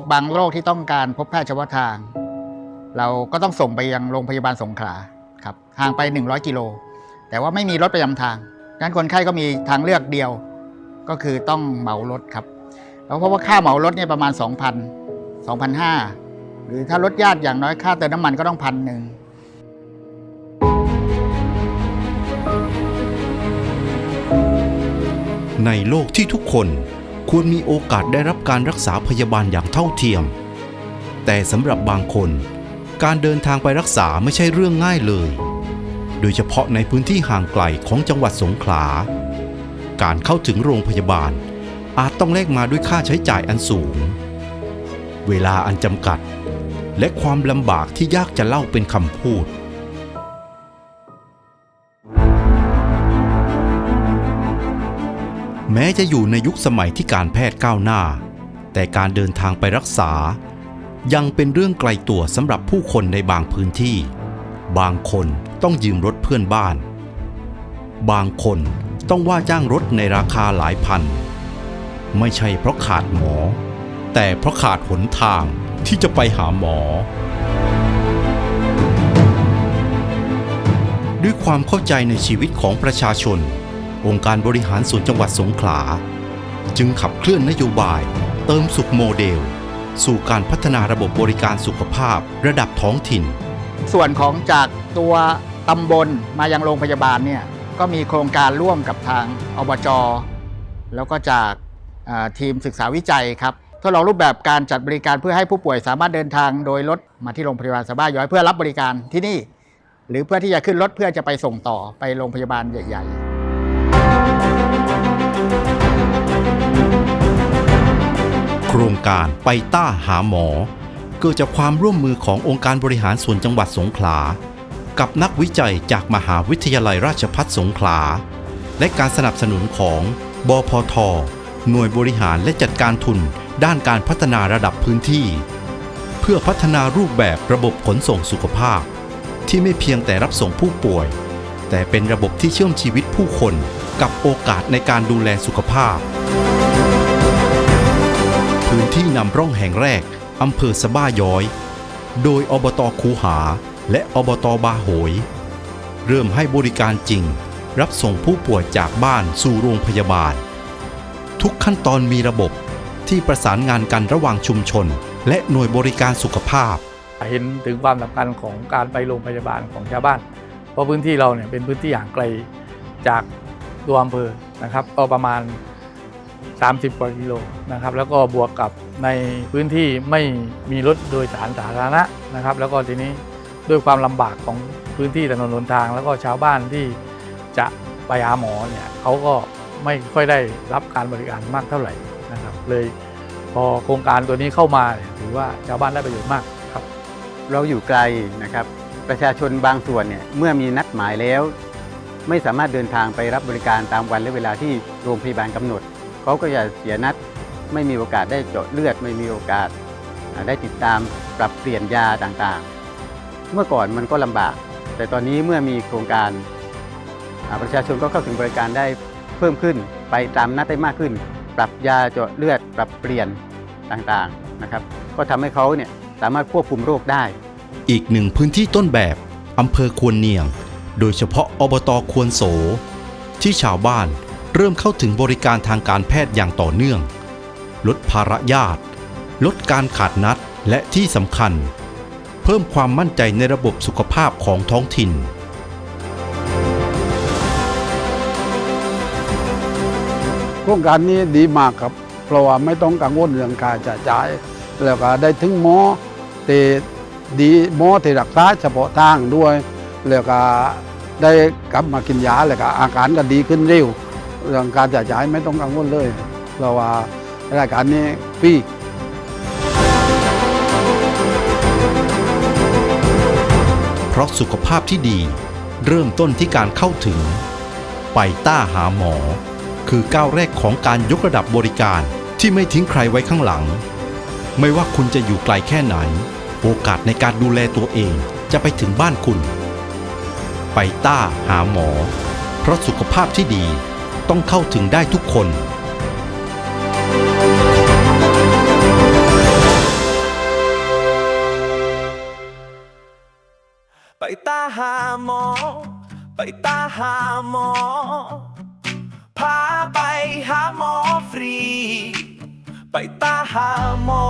คบางโรคที่ต้องการพบแพทย์เฉพาะทาง เราก็ต้องส่งไปยังโรงพยาบาลสงขลาครับห่างไป 100 กิโล แต่ว่าไม่มีรถประจำทางดังนั้นคนไข้ก็มีทางเลือกเดียว ก็คือต้องเหมารถครับแล้วเพราะว่าค่าเหมารถเนี่ยประมาณ 2,000 2,500 หรือถ้ารถญาติอย่างน้อยค่าเติมน้ำมันก็ต้องพันหนึ่งในโลกที่ทุกคน ควรมีโอกาสได้รับการรักษาพยาบาลอย่างเท่าเทียม แต่สำหรับบางคน การเดินทางไปรักษาไม่ใช่เรื่องง่ายเลย โดยเฉพาะในพื้นที่ห่างไกลของจังหวัดสงขลา การเข้าถึงโรงพยาบาล อาจต้องแลกมาด้วยค่าใช้จ่ายอันสูง เวลาอันจำกัด และความลำบากที่ยากจะเล่าเป็นคำพูด แม้จะอยู่ในยุคสมัยที่การแพทย์ก้าวหน้า แต่การเดินทางไปรักษา ยังเป็นเรื่องไกลตัวสำหรับผู้คนในบางพื้นที่ บางคนต้องยืมรถเพื่อนบ้าน บางคนต้องว่าจ้างรถในราคาหลายพัน ไม่ใช่เพราะขาดหมอ แต่เพราะขาดหนทางที่จะไปหาหมอ ด้วยความเข้าใจในชีวิตของประชาชน องค์การบริหารส่วนจังหวัดสงขลา จึงขับเคลื่อนนโยบาย เติมสุขโมเดล สู่การพัฒนาระบบบริการสุขภาพระดับท้องถิ่น ส่วนของจากตัวตำบลมายังโรงพยาบาลเนี่ยก็มีโครงการร่วมกับทางอบจแล้วก็จากทีมศึกษาวิจัยครับทดลองรูปแบบการจัดบริการเพื่อให้ผู้ป่วยสามารถเดินทางโดยรถมาที่โรงพยาบาลสบ้าย้อยเพื่อรับบริการที่นี่ หรือเพื่อที่จะขึ้นรถเพื่อจะไปส่งต่อไปโรงพยาบาลใหญ่ ๆ โครงการไปต้าหาหมอ เกิดจากความร่วมมือขององค์การบริหารส่วนจังหวัดสงขลา กับนักวิจัยจากมหาวิทยาลัยราชภัฏสงขลา และการสนับสนุนของบพท หน่วยบริหารและจัดการทุนด้านการพัฒนาระดับพื้นที่ เพื่อพัฒนารูปแบบระบบขนส่งสุขภาพ ที่ไม่เพียงแต่รับส่งผู้ป่วย แต่เป็นระบบที่เชื่อมชีวิตผู้คน กับโอกาสในการดูแลสุขภาพ พื้นที่นำร่องแห่งแรกอำเภอสะบ้าย้อย โดยอบตคูหาและอบตบาโหย เริ่มให้บริการจริง รับส่งผู้ป่วยจากบ้านสู่โรงพยาบาล ทุกขั้นตอนมีระบบที่ประสานงานกันระหว่างชุมชน และหน่วยบริการสุขภาพ เห็นถึงความสำคัญของการไปโรงพยาบาลของชาวบ้าน เพราะพื้นที่เราเนี่ยเป็นพื้นที่ห่างไกลจาก ตัวอำเภอนะครับก็ประมาณ 30 กว่ากิโลนะครับ แล้วก็บวกกับในพื้นที่ไม่มีรถโดยสารสาธารณะนะครับ แล้วก็ทีนี้ด้วยความลำบากของพื้นที่ถนนหนทาง แล้วก็ชาวบ้านที่จะไปหาหมอเนี่ยเขาก็ไม่ค่อยได้รับการบริการมากเท่าไหร่นะครับ เลยพอโครงการตัวนี้เข้ามาถือว่าชาวบ้านได้ประโยชน์มากครับ เราอยู่ไกลนะครับ ประชาชนบางส่วนเนี่ยเมื่อมีนัดหมายแล้ว ไม่สามารถเดินทางไปรับบริการตามวันและเวลาที่โรงพยาบาลกำหนด เขาก็จะเสียนัด ไม่มีโอกาสได้เจาะเลือด ไม่มีโอกาสได้ติดตามปรับเปลี่ยนยาต่างๆ เมื่อก่อนมันก็ลำบาก แต่ตอนนี้เมื่อมีโครงการประชาชนก็เข้าถึงบริการได้เพิ่มขึ้นไปตามนัดได้มากขึ้น ปรับยาเจาะเลือด ปรับเปลี่ยนต่างๆนะครับ ก็ทำให้เขาเนี่ยสามารถควบคุมโรคได้ อีกหนึ่งพื้นที่ต้นแบบอำเภอควรเนียง โดยเฉพาะอบตควรโส ที่ชาวบ้านเริ่มเข้าถึงบริการทางการแพทย์อย่างต่อเนื่อง ลดภาระญาติ ลดการขาดนัดและที่สำคัญ เพิ่มความมั่นใจในระบบสุขภาพของท้องถิ่นโครงการนี้ดีมากครับ เพราะว่าไม่ต้องกังวลเรื่องการจ่ายจ่าย แล้วก็ได้ถึงหมอเตดีหมอที่รักษาเฉพาะทางด้วย แล้วก็ได้กลับมากินยาแล้วก็อาการก็ดีขึ้นเร็วเรื่องการจ่ายจ่ายไม่ต้องกังวลเลย เราว่ารายการนี้ฟรีเพราะสุขภาพที่ดี เริ่มต้นที่การเข้าถึง ไปต้าหาหมอ คือก้าวแรกของการยกระดับบริการที่ไม่ทิ้งใครไว้ข้างหลัง ไม่ว่าคุณจะอยู่ไกลแค่ไหน โอกาสในการดูแลตัวเองจะไปถึงบ้านคุณ ไปต้าหาหมอ เพราะสุขภาพที่ดีต้องเข้าถึงได้ทุกคน ไปต้าหาหมอ ไปต้าหาหมอ พาไปหาหมอฟรี ไปต้าหาหมอ